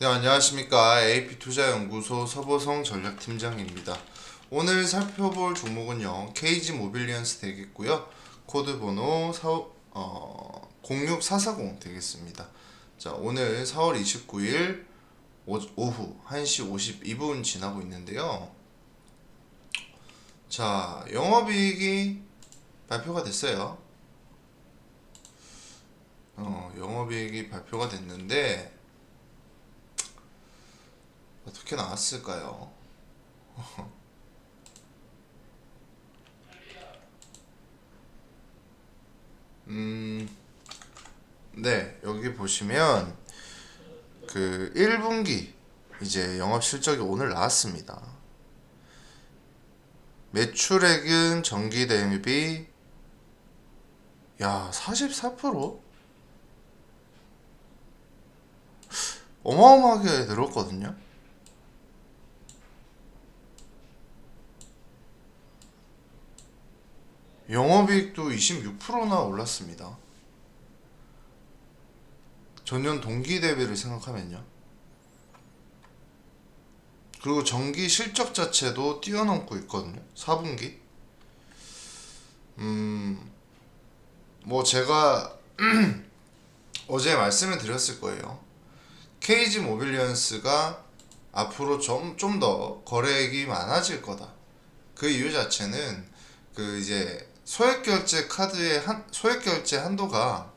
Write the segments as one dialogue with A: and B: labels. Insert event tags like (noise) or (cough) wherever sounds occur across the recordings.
A: 네, 안녕하십니까. AP투자연구소 서보성 전략팀장입니다. 오늘 살펴볼 종목은요, KG 모빌리언스 되겠고요. 코드 번호 4, 어, 06440 되겠습니다. 자, 오늘 4월 29일 오, 오후 1시 52분 지나고 있는데요. 자, 영업이익이 발표가 됐어요. 어, 영업이익이 발표가 됐는데, 어떻게 나왔을까요? (laughs) 음, 네, 여기 보시면 그 1분기 이제 영업 실적이 오늘 나왔습니다. 매출액은 전기 대비 야, 44%? 어마어마하게 늘었거든요. 영업이익도 26%나 올랐습니다. 전년 동기 대비를 생각하면요. 그리고 전기 실적 자체도 뛰어넘고 있거든요. 4분기. 음, 뭐 제가 (clears throat) 어제 말씀을 드렸을 거예요. KG 모빌리언스가 앞으로 좀 좀 더 거래액이 많아질 거다. 그 이유 자체는 그 이제 소액 결제 카드의 한 소액 결제 한도가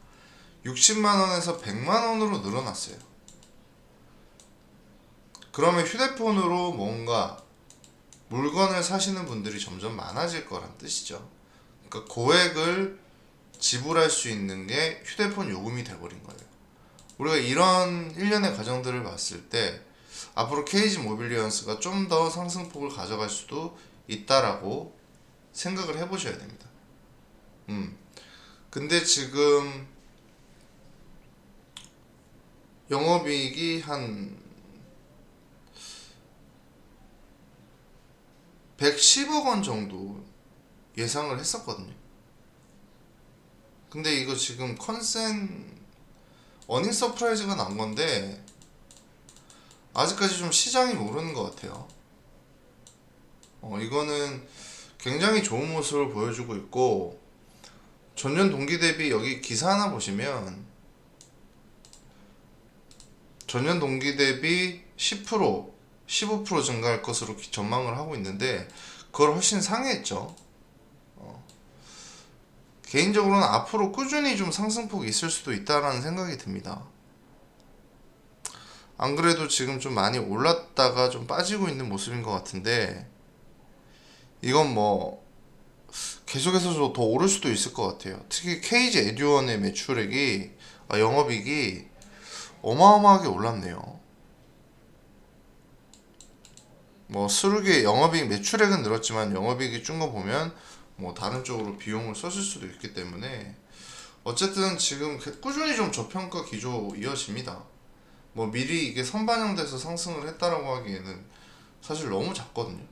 A: 60만 원에서 100만 원으로 늘어났어요. 그러면 휴대폰으로 뭔가 물건을 사시는 분들이 점점 많아질 거란 뜻이죠. 그러니까 고액을 지불할 수 있는 게 휴대폰 요금이 돼버린 거예요. 우리가 이런 일련의 과정들을 봤을 때 앞으로 KG 모빌리언스가 좀 더 상승폭을 가져갈 수도 있다라고 생각을 해보셔야 됩니다. 음. 근데 지금 영업이익이 한 110억 원 정도 예상을 했었거든요. 근데 이거 지금 컨센 어닝 서프라이즈가 난 건데 아직까지 좀 시장이 모르는 것 같아요. 어, 이거는 굉장히 좋은 모습을 보여주고 있고 전년 동기 대비 여기 기사 하나 보시면 전년 동기 대비 10% 15% 증가할 것으로 기- 전망을 하고 있는데 그걸 훨씬 상회했죠. 어. 개인적으로는 앞으로 꾸준히 좀 상승폭이 있을 수도 있다라는 생각이 듭니다. 안 그래도 지금 좀 많이 올랐다가 좀 빠지고 있는 모습인 것 같은데 이건 뭐 계속해서 좀더 오를 수도 있을 것 같아요. 특히 KG 에듀원의 매출액이 아, 영업이익이 어마어마하게 올랐네요. 뭐 스르게 영업이익 매출액은 늘었지만 영업이익이 준 거 보면 뭐 다른 쪽으로 비용을 썼을 수도 있기 때문에 어쨌든 지금 그 꾸준히 좀 저평가 기조 이어집니다. 뭐 미리 이게 선반영돼서 상승을 했다라고 하기에는 사실 너무 작거든요.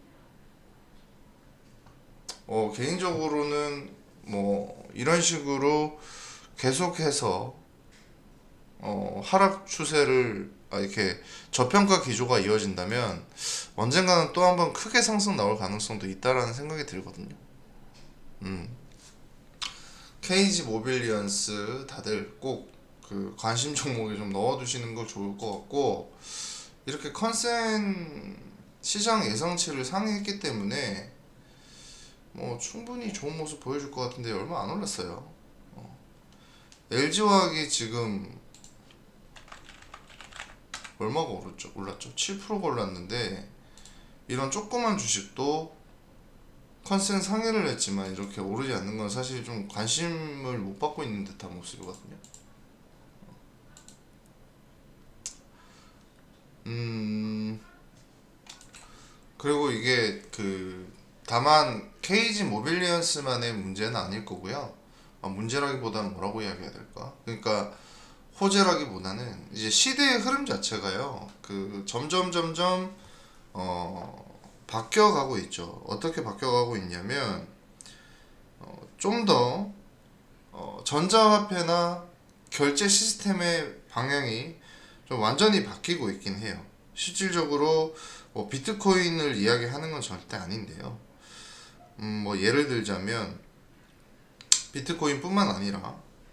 A: 어, 개인적으로는 뭐 이런 식으로 계속해서 어, 하락 추세를 아, 이렇게 저평가 기조가 이어진다면 언젠가는 또 한번 크게 상승 나올 가능성도 있다라는 생각이 들거든요. 음. KG 모빌리언스 다들 꼭 그 관심 종목에 좀 넣어두시는 거 좋을 것 같고 이렇게 컨센 시장 예상치를 상회했기 때문에 뭐 충분히 좋은 모습 보여줄 것 같은데 얼마 안 올랐어요. 어. LG화학이 지금 얼마가 오르죠? 올랐죠? 7%가 올랐는데 이런 조그만 주식도 컨센 상회를 했지만 이렇게 오르지 않는 건 사실 좀 관심을 못 받고 있는 듯한 모습이거든요. 음 그리고 이게 그 다만 KG 모빌리언스만의 문제는 아닐 거고요. 아, 문제라기보다는 뭐라고 이야기해야 될까? 그러니까 호재라기보다는 이제 시대의 흐름 자체가요. 그 점점 점점 어 바뀌어가고 있죠. 어떻게 바뀌어가고 있냐면 어, 좀더 어, 전자화폐나 결제 시스템의 방향이 좀 완전히 바뀌고 있긴 해요. 실질적으로 뭐 비트코인을 이야기하는 건 절대 아닌데요. 음, 뭐 예를 들자면 비트코인뿐만 아니라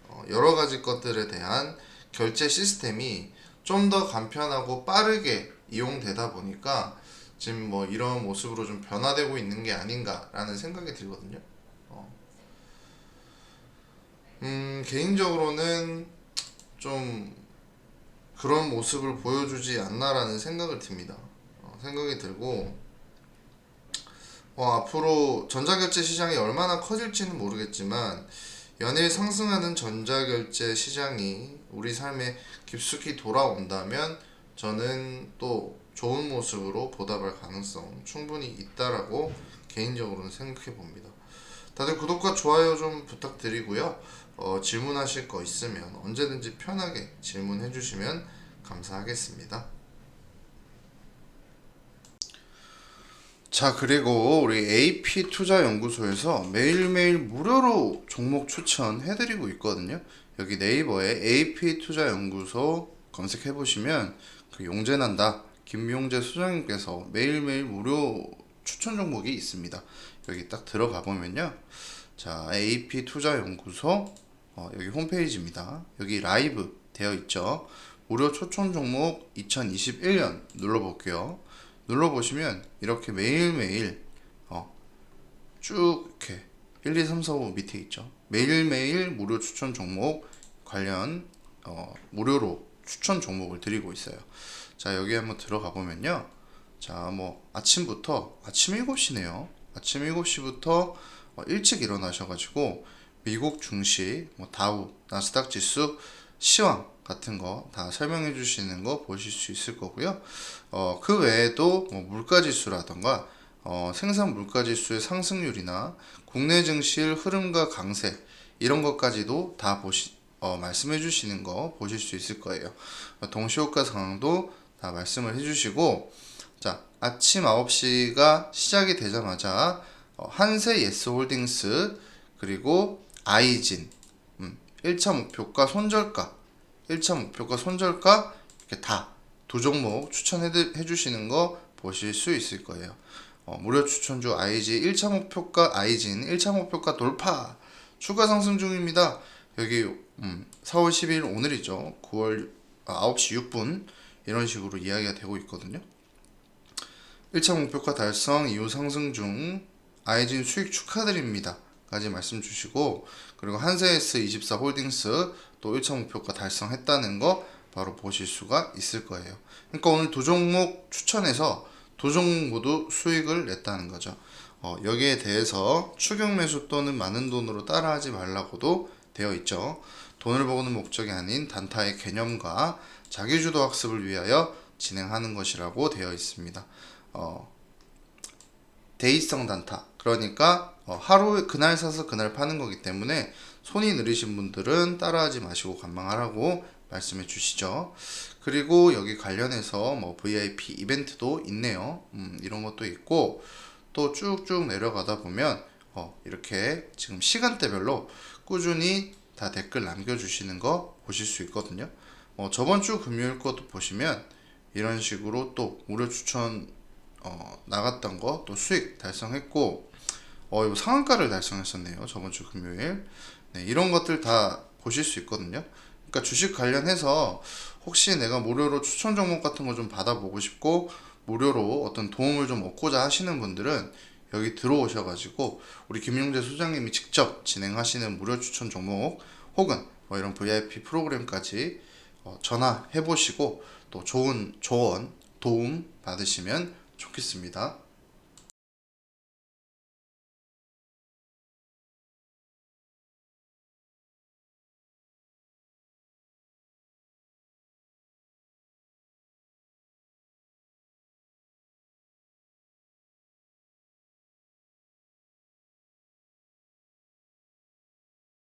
A: 어, 여러 가지 것들에 대한 결제 시스템이 좀 더 간편하고 빠르게 이용되다 보니까 지금 뭐 이런 모습으로 좀 변화되고 있는 게 아닌가라는 생각이 들거든요. 어. 음, 개인적으로는 좀 그런 모습을 보여주지 않나라는 생각을 듭니다. 어, 생각이 들고 어, 앞으로 전자결제 시장이 얼마나 커질지는 모르겠지만 연일 상승하는 전자결제 시장이 우리 삶에 깊숙이 돌아온다면 저는 또 좋은 모습으로 보답할 가능성 충분히 있다라고 개인적으로는 생각해 봅니다. 다들 구독과 좋아요 좀 부탁드리고요. 어, 질문하실 거 있으면 언제든지 편하게 질문해 주시면 감사하겠습니다. 자, 그리고 우리 AP 투자 연구소에서 매일매일 무료로 종목 추천해 드리고 있거든요. 여기 네이버에 AP 투자 연구소 검색해 보시면 그 용재난다 김용재 소장님께서 매일매일 무료 추천 종목이 있습니다. 여기 딱 들어가 보면요. 자, AP 투자 연구소 어, 여기 홈페이지입니다. 여기 라이브 되어 있죠. 무료 초청 종목 2021년 눌러 볼게요. 눌러보시면 이렇게 매일매일 어, 쭉 이렇게 1, 2, 3, 4, 5 밑에 있죠. 매일매일 무료 추천 종목 관련 어, 무료로 추천 종목을 드리고 있어요. 자, 여기 한번 들어가 보면요. 자, 뭐 아침부터 아침 7시네요. 아침 7시부터 어, 일찍 일어나셔 가지고 미국 증시, 뭐 다우, 나스닥 지수, 시황 같은 거 다 설명해 주시는 거 보실 수 있을 거고요. 어, 그 외에도 뭐 물가 지수라던가 어, 생산 물가 지수의 상승률이나 국내 증시의 흐름과 강세 이런 것까지도 다 보시 어, 말씀해 주시는 거 보실 수 있을 거예요. 어, 동시효과 상황도 다 말씀을 해 주시고 자, 아침 9시가 시작이 되자마자 어, 한세 예스홀딩스 그리고 아이진 음, 1차 목표가 손절가 1차 목표가 손절가 이렇게 다 두 종목 추천해 드- 해주시는 거 보실 수 있을 거예요. 어, 무료 추천주 IG 1차 목표가 아이진 1차 목표가 돌파 추가 상승 중입니다. 여기 음, 4월 10일 오늘이죠. 9월 아, 9시 6분 이런 식으로 이야기가 되고 있거든요. 1차 목표가 달성 이후 상승 중 아이진 수익 축하드립니다. 까지 말씀 주시고 그리고 한세스 24 홀딩스 또 1차 목표가 달성했다는 거 바로 보실 수가 있을 거예요. 그러니까 오늘 두 종목 추천해서 두 종목 모두 수익을 냈다는 거죠. 어, 여기에 대해서 추격 매수 또는 많은 돈으로 따라하지 말라고도 되어 있죠. 돈을 버는 목적이 아닌 단타의 개념과 자기주도 학습을 위하여 진행하는 것이라고 되어 있습니다. 어, 대의성 단타. 그러니까 어, 하루 그날 사서 그날 파는 거기 때문에 손이 느리신 분들은 따라하지 마시고 관망하라고 말씀해 주시죠. 그리고 여기 관련해서 뭐 VIP 이벤트도 있네요. 음, 이런 것도 있고 또 쭉쭉 내려가다 보면 어, 이렇게 지금 시간대별로 꾸준히 다 댓글 남겨주시는 거 보실 수 있거든요. 어, 저번 주 금요일 것도 보시면 이런 식으로 또 무료 추천 어, 나갔던 거 또 수익 달성했고 어 이거 상한가를 달성했었네요 저번 주 금요일. 네, 이런 것들 다 보실 수 있거든요. 그러니까 주식 관련해서 혹시 내가 무료로 추천 종목 같은 거 좀 받아보고 싶고 무료로 어떤 도움을 좀 얻고자 하시는 분들은 여기 들어오셔가지고 우리 김용재 소장님이 직접 진행하시는 무료 추천 종목 혹은 뭐 이런 VIP 프로그램까지 어, 전화해 보시고 또 좋은 조언 도움 받으시면 좋겠습니다.